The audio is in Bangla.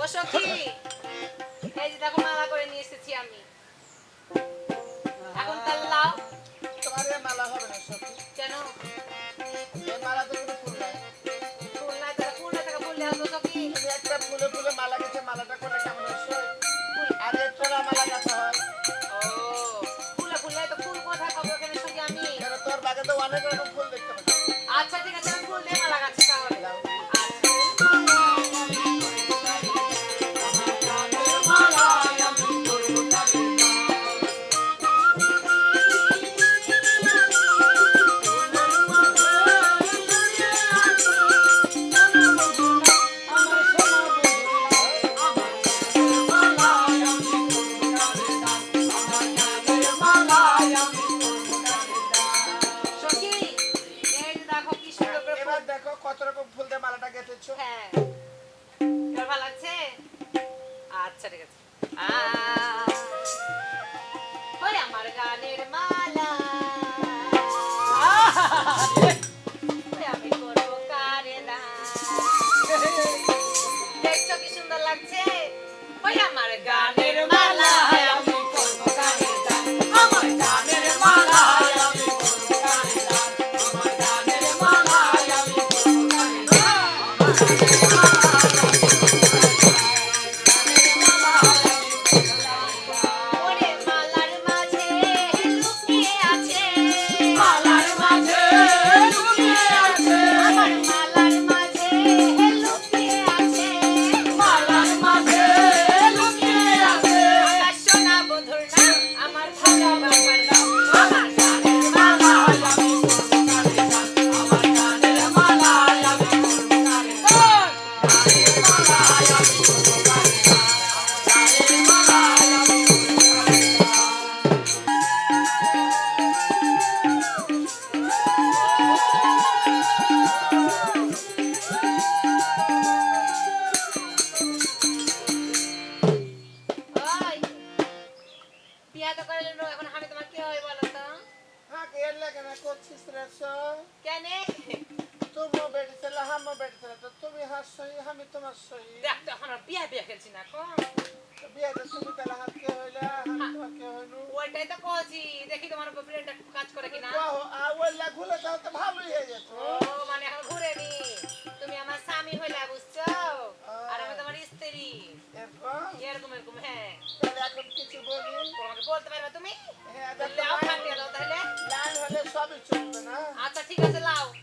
ও সখী এই যে দেখো মালা করে নিয়ে এসেছি আমি এখন তাহলে লাও তোমার মালা হবে না সখী কেন মালা তো কোনো ফুল নাই ফুল নাই তাহলে ফুল নাই তাকে ফুল লেও তো সখী একটা ফুলে ফুলে মালা গেছে মালাটা করলে কেমন হচ্ছে আর তোরা মালা গাঁথা হয় ও ফুলে ফুলে তো ফুল কোথায় পাবো এখানে সখী আমি তোর বাগে তো অনেক 잘해, 잘해. 아. বিয়া তো করে এখন আমি তোমার কি হয় বলো তো? হ্যাঁ এর লাগে না করছিস রে কেনে? তুমিও বেড়েছিলে আমিও বেড়েছিলে তো তুমি সহি আমি তোমার সহি। দেখ তো এখন বিয়া বিয়া খেলছি না কো বিয়েতে তুমি তাহলে হাত কে হইলে আমি তোমার কে হইলু? ওইটাই তো কছি দেখি তোমার ব্রেনটা কাজ করে কিনা। যাও তো ভালোই হয়ে যেত। ও মানে এখন ঘুরে নি তুমি আমার স্বামী হইলা বুঝছ আর আমি তোমার স্ত্রী এরকম এরকম এরকম হ্যাঁ তাহলে এখন কিছু বলি তোমাকে বলতে পারবে তুমি হ্যাঁ তাহলে দেখো লাও খাটিয়ে দাও তাহলে লাইন হলে সবই চলবে না আচ্ছা ঠিক আছে লাও কপুরো তাহলে